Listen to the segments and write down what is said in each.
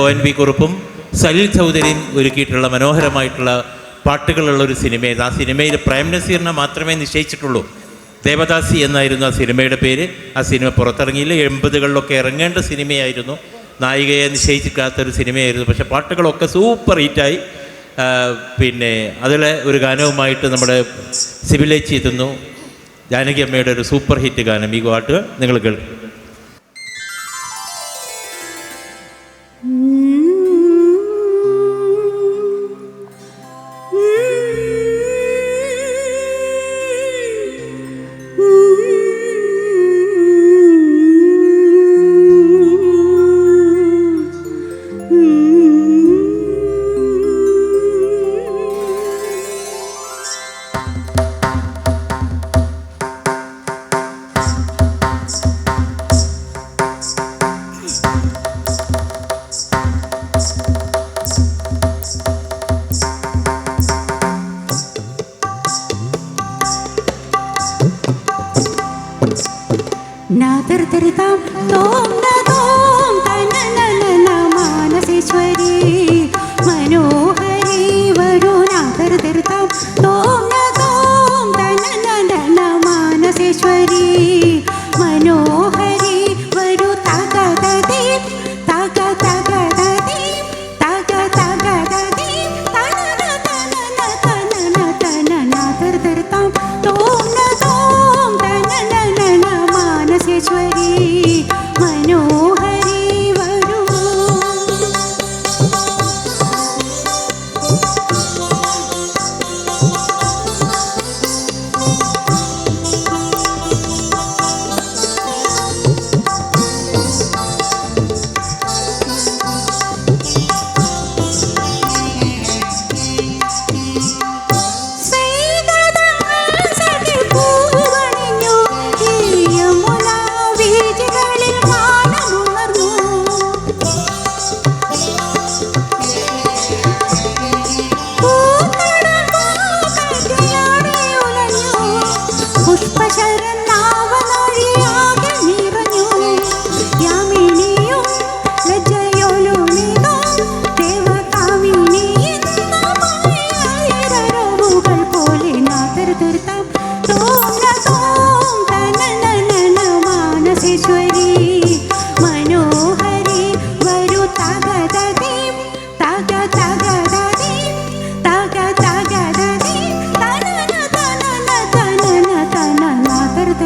O N V കുറുപ്പും സലിൽ ചൗധരിയും ഒരുക്കിയിട്ടുള്ള മനോഹരമായിട്ടുള്ള പാട്ടുകളുള്ള ഒരു സിനിമ ആ സിനിമയിൽ പ്രേം നസീറിനെ മാത്രമേ നിശ്ചയിച്ചിട്ടുള്ളൂ. ദേവദാസി എന്നായിരുന്നു ആ സിനിമയുടെ പേര്. ആ സിനിമ പുറത്തിറങ്ങിയില്ല. എൺപതുകളിലൊക്കെ ഇറങ്ങേണ്ട സിനിമയായിരുന്നു. നായികയെ നിശ്ചയിച്ചിട്ടാത്തൊരു സിനിമയായിരുന്നു. പക്ഷേ പാട്ടുകളൊക്കെ സൂപ്പർ ഹിറ്റായി. പിന്നെ അതിലെ ഒരു ഗാനവുമായിട്ട് നമ്മുടെ സിവിലേച്ചി എത്തുന്നു. ജാനകി അമ്മയുടെ ഒരു സൂപ്പർ ഹിറ്റ് ഗാനം. ഈ പാട്ട് നിങ്ങൾ കേൾക്കും. cerita dong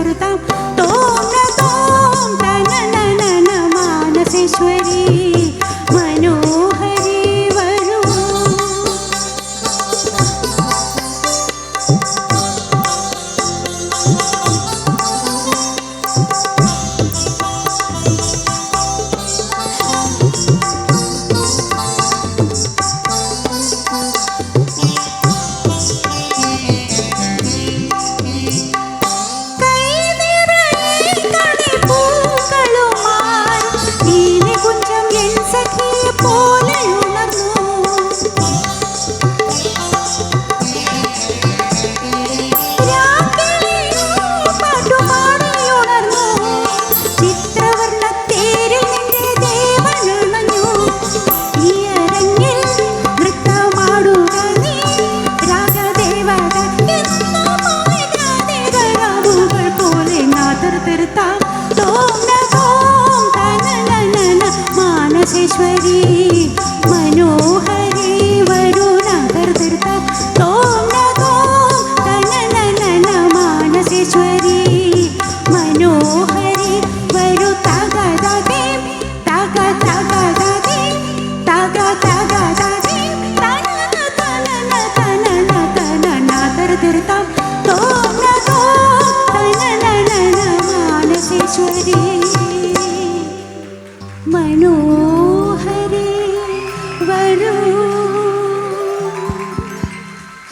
despertar. നീലകുഞ്ചം എൻ സഖിയെ പോലെ ഉണർന്നു രാക്കിളിയോ പാട്ടുപാടിയുണർന്നു. മനോഹരി വരു നാദർതിർത്താം. തക തനനനന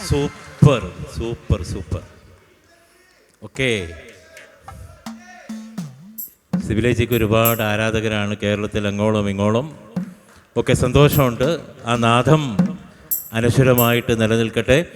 സൂപ്പർ സൂപ്പർ സൂപ്പർ. ഓക്കെ. സിവിലേജിക്ക് ഒരുപാട് ആരാധകരാണ് കേരളത്തിൽ അങ്ങോളം ഇങ്ങോളം. ഒക്കെ സന്തോഷമുണ്ട്. ആ നാഥം അനശ്വരമായിട്ട് നിലനിൽക്കട്ടെ.